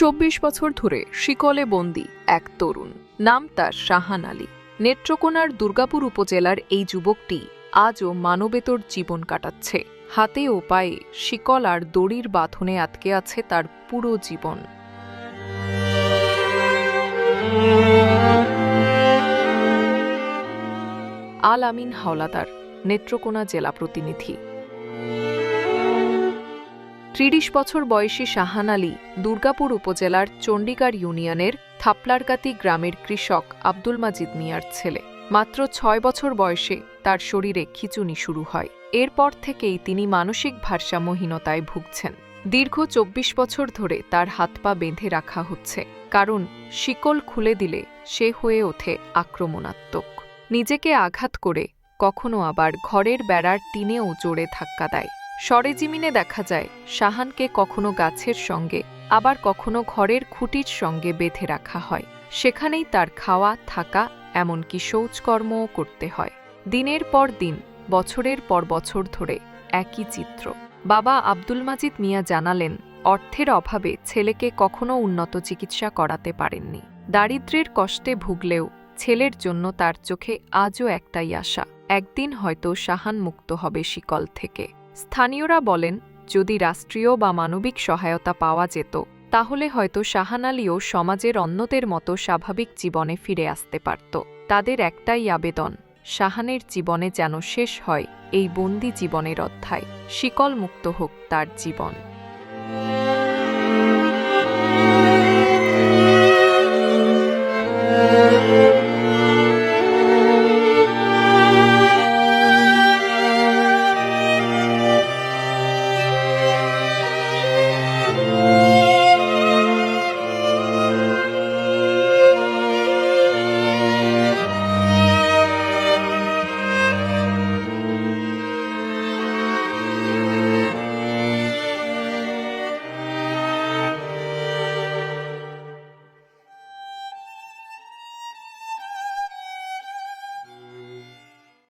চব্বিশ বছর ধরে শিকলে বন্দি এক তরুণ। নাম তার শাহান আলী। নেত্রকোনার দুর্গাপুর উপজেলার এই যুবকটি আজও মানবেতর জীবন কাটাচ্ছে। হাতে ও পায়ে শিকল আর দড়ির বাঁধনে আটকে আছে তার পুরো জীবন। আল আমিন হাওলাদার, নেত্রকোনা জেলা প্রতিনিধি। ত্রিশ বছর বয়সী শাহান আলী দুর্গাপুর উপজেলার চণ্ডীগড় ইউনিয়নের থাপলারকাতি গ্রামের কৃষক আব্দুল মাজিদ মিয়ার ছেলে। মাত্র ছয় বছর বয়সে তার শরীরে খিচুনি শুরু হয়। এরপর থেকেই তিনি মানসিক ভারসাম্যহীনতায় ভুগছেন। দীর্ঘ চব্বিশ বছর ধরে তার হাত পা বেঁধে রাখা হচ্ছে, কারণ শিকল খুলে দিলে সে হয়ে ওঠে আক্রমণাত্মক। নিজেকে আঘাত করে কখনো আবার ঘরের বেড়ার টিনেও জোরে ধাক্কা দেয়। সরেজিমিনে দেখা যায়, শাহানকে কখনো গাছের সঙ্গে, আবার কখনো ঘরের খুঁটির সঙ্গে বেঁধে রাখা হয়। সেখানেই তার খাওয়া, থাকা, এমনকি শৌচকর্মও করতে হয়। দিনের পর দিন, বছরের পর বছর ধরে একই চিত্র। বাবা আব্দুল মাজিদ মিয়া জানালেন, অর্থের অভাবে ছেলেকে কখনো উন্নত চিকিৎসা করাতে পারেননি। দারিদ্র্যের কষ্টে ভুগলেও ছেলের জন্য তার চোখে আজও একটাই আশা, একদিন হয়তো শাহান মুক্ত হবে শিকল থেকে। স্থানীয়রা বলেন, যদি রাষ্ট্রীয় বা মানবিক সহায়তা পাওয়া যেত, তাহলে হয়তো শাহানালিও সমাজের অন্যদের মতো স্বাভাবিক জীবনে ফিরে আসতে পারত। তাদের একটাই আবেদন, শাহানের জীবনে যেন শেষ হয়, এই বন্দি জীবনের অধ্যায়। শিকল মুক্ত হোক তার জীবন।